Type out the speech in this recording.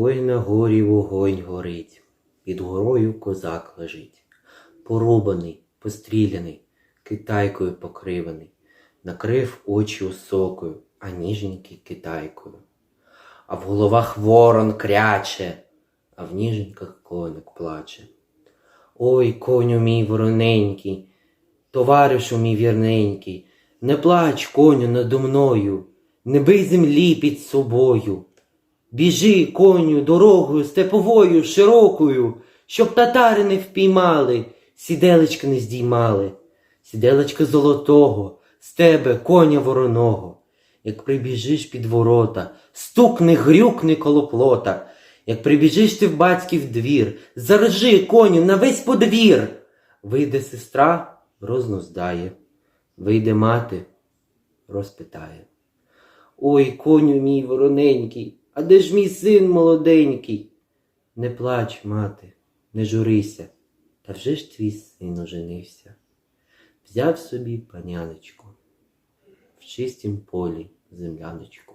Ой на горі вогонь горить, під горою козак лежить, порубаний, постріляний, китайкою покриваний, накрив очі осокою, а ніженьки китайкою. А в головах ворон кряче, а в ніженьках коник плаче. Ой, коню мій вороненький, товаришу мій вірненький, не плач, коню надо мною, не бий землі під собою. Біжи, коню, дорогою степовою, широкою, щоб татари не впіймали, сіделечка не здіймали, сіделечка золотого, з тебе коня вороного. Як прибіжиш під ворота, стукни, грюкни коло плота, як прибіжиш ти в батьків двір, заржи коню на весь подвір. Вийде сестра, розноздає, вийде мати, розпитає. Ой, коню мій вороненький, а де ж мій син молоденький? Не плач, мати, не журися, та вже ж твій син оженився. Взяв собі паняночку в чистім полі земляночку.